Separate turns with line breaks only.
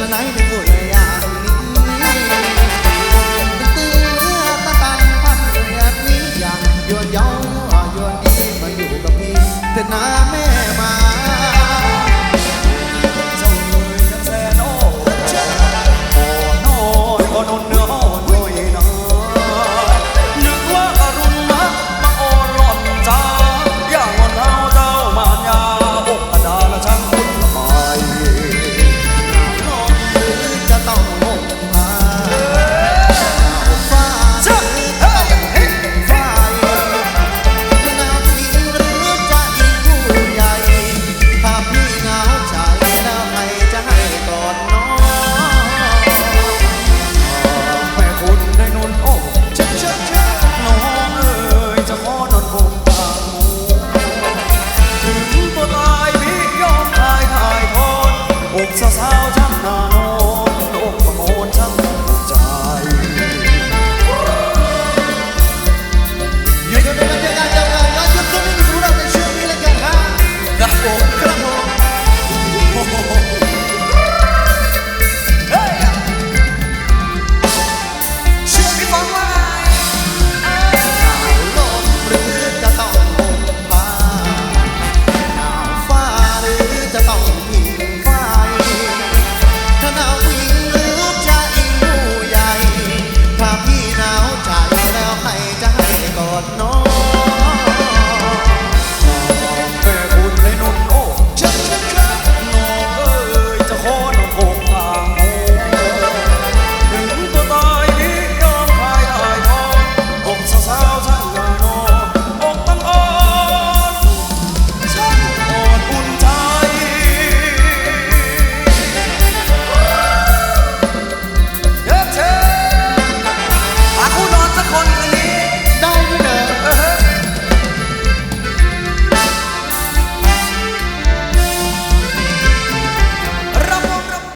จะไหนถึงพูอย่างนี้ตื้อเนื้อตะตันพันเรียกนี้อย่างยวนเย้ายวนดีมาอยู่กับพี่แต่น้าแม่ no